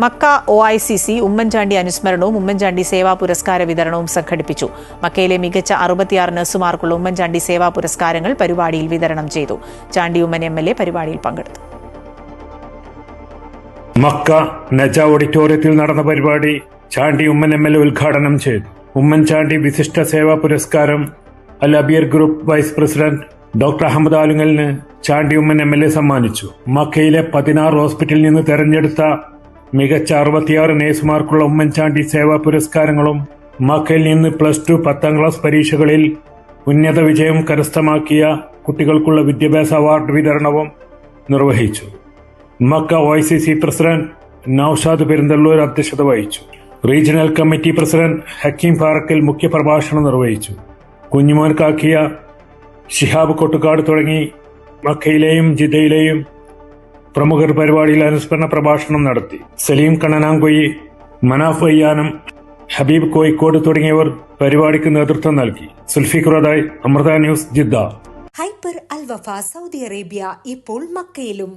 Mecca O I C C Oommen Chandy അനുസ്മരണവും Oommen Chandy സേവാ പുരസ്കാര വിതരണവും സംഘടിപ്പിച്ചു. മക്കയിലെ മികച്ച അറുപത്തിയാറ് നഴ്സുമാർക്കുള്ള ഉമ്മൻചാണ്ടി സേവാ പുരസ്കാരങ്ങൾ പരിപാടിയിൽ വിതരണം ചെയ്തു. Chandy Oommen M L A പരിപാടിയിൽ പങ്കെടുത്തു. മക്ക നജ ഓഡിറ്റോറിയത്തിൽ നടന്ന പരിപാടി Chandy Oommen M L A ഉദ്ഘാടനം ചെയ്തു. ഉമ്മൻചാണ്ടി വിശിഷ്ട സേവാ പുരസ്കാരം Al Abeer group vice president doctor Ahammed ആലുങ്ങലിന് Chandy Oommen M L A സമ്മാനിച്ചു. മക്കയിലെ പതിനാറ് ഹോസ്പിറ്റലിൽ നിന്ന് തെരഞ്ഞെടുത്ത മികച്ച അറുപത്തിയാറ് നേഴ്സുമാർക്കുള്ള ഉമ്മൻചാണ്ടി സേവാ പുരസ്കാരങ്ങളും മക്കയിൽ നിന്ന് പ്ലസ് ടു പത്താം ക്ലാസ് പരീക്ഷകളിൽ ഉന്നത വിജയം കരസ്ഥമാക്കിയ കുട്ടികൾക്കുള്ള വിദ്യാഭ്യാസ അവാർഡ് വിതരണവും നിർവഹിച്ചു. Mecca O C C president Naushad Perinthallur അധ്യക്ഷത വഹിച്ചു. Regional committee president Hakeem Parakkal മുഖ്യപ്രഭാഷണം നിർവഹിച്ചു. കുഞ്ഞുമോൻ കാക്കിയ ഷിഹാബ് കൊട്ടുകാട് തുടങ്ങി മക്കയിലെയും ജിദ്ദയിലെയും പ്രമുഖർ പരിപാടിയിൽ അനുസ്മരണ പ്രഭാഷണം നടത്തി. സലീം കണ്ണനാങ്കൊയ്യി മനാഫ് അയ്യാനം ഹബീബ് കോയിക്കോട് തുടങ്ങിയവർ പരിപാടിക്ക് നേതൃത്വം നൽകി. സുൽഫിഖുറദായ് Amrita news Jeddah. Hyper Al Wafa Saudi Arabia ഇപ്പോൾ മക്കയിലും.